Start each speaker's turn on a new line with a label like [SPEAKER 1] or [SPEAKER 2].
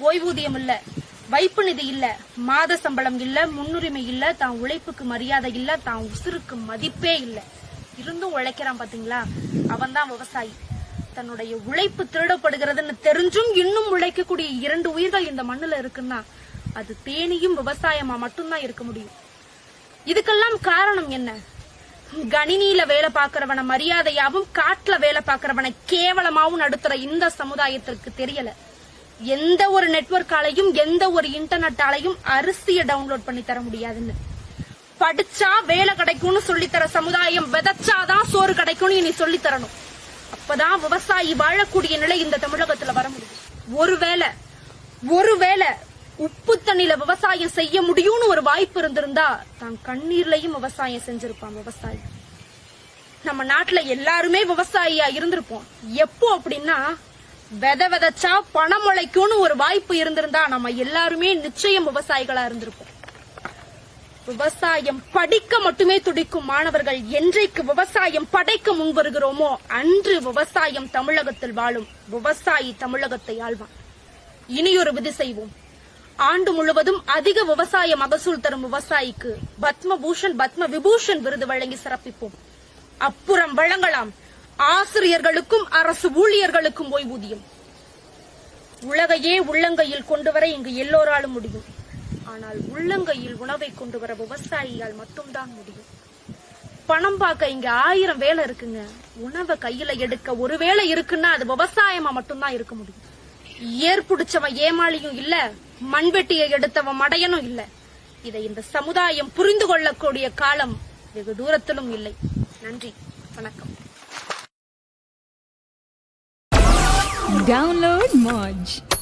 [SPEAKER 1] ஓய்வூதியம் இல்ல வைப்பு நிதி இல்ல மாத சம்பளம் இல்ல முன்னுரிமை இல்ல தான் உழைப்புக்கு மரியாதை இல்ல தான் உசுருக்கு மதிப்பே இல்ல. இருந்தும் உழைக்கிறான் பாத்தீங்களா? அவன் தான் விவசாயி. தன்னுடைய உழைப்பு திருடப்படுகிறதுன்னு தெரிஞ்சும் இன்னும் உழைக்கக்கூடிய இரண்டு உயிர்கள் இந்த மண்ணுல இருக்குன்னா அது தேனியும் விவசாயமா மட்டும்தான் இருக்க முடியும். இதுக்கெல்லாம் காரணம் என்ன? கணினியில வேலை பார்க்கறவன மரியாதையாவும் காட்டுல வேலை பார்க்கறவனை கேவலமாவும் நடத்துற இந்த சமுதாயத்திற்கு தெரியல. எந்த ஒரு நெட்வொர்க் ஆலையும் எந்த ஒரு இன்டர்நெட் ஆலையும் அரிசியை டவுன்லோட் பண்ணி தர முடியாதுன்னு. படிச்சா வேலை கிடைக்கும்னு சொல்லித்தர சமுதாயம் விதைச்சாதான் சோறு கிடைக்கும்னு இனி சொல்லி தரணும். அப்பதான் விவசாயி வாழக்கூடிய நிலை இந்த தமிழகத்துல வர முடியும். ஒருவேளை ஒருவேளை உப்பு தண்ணில விவசாயம் செய்ய முடியும்னு ஒரு வாய்ப்பு இருந்திருந்தா தான் கண்ணீர்லயும் விவசாயம் செஞ்சிருப்பான் விவசாயி. நம்ம நாட்டுல எல்லாருமே விவசாயியா இருந்திருப்போம். எப்போ அப்படின்னா விதை விதைச்சா பணம் முளைக்கும்னு ஒரு வாய்ப்பு இருந்திருந்தா நம்ம எல்லாருமே நிச்சயம் விவசாயிகளா இருந்திருப்போம். விவசாயம் படிக்க மட்டுமே துடிக்கும் மாணவர்கள் என்றைக்கு விவசாயம் படைக்க முன் வருகிறோமோ அன்று விவசாயம் தமிழகத்தில் வாழும் விவசாயி தமிழகத்தை ஆள்வான். இனியொரு விதி செய்வோம். ஆண்டு முழுவதும் அதிக விவசாய மகசூல் தரும் விவசாயிக்கு பத்ம பூஷன் பத்ம விபூஷன் விருது வழங்கி சிறப்பிப்போம். அப்புறம் வழங்கலாம். ஆசிரியர்களுக்கும் அரசு ஊழியர்களுக்கும் ஓய்வூதியம். உலகையே உள்ளங்கையில் கொண்டு வர இங்கு எல்லோராலும் முடியும். ஆனால் உள்ளங்கையில் உணவை கொண்டு வர விவசாயியால் மட்டும்தான் முடியும். பணம் பார்க்க இங்க ஆயிரம் வேலை இருக்குங்க. உணவை கையில எடுக்க ஒரு வேலை இருக்குன்னா அது விவசாயமா மட்டும்தான் இருக்க முடியும். ஏர் புடிச்சவன் ஏமாளியும் இல்ல மண்வெட்டியை எடுத்தவன் மடையனும் இல்ல. இதை இந்த சமுதாயம் புரிந்து கொள்ளக்கூடிய காலம் வெகு தூரத்திலும் இல்லை. நன்றி. வணக்கம்.
[SPEAKER 2] Download Modge.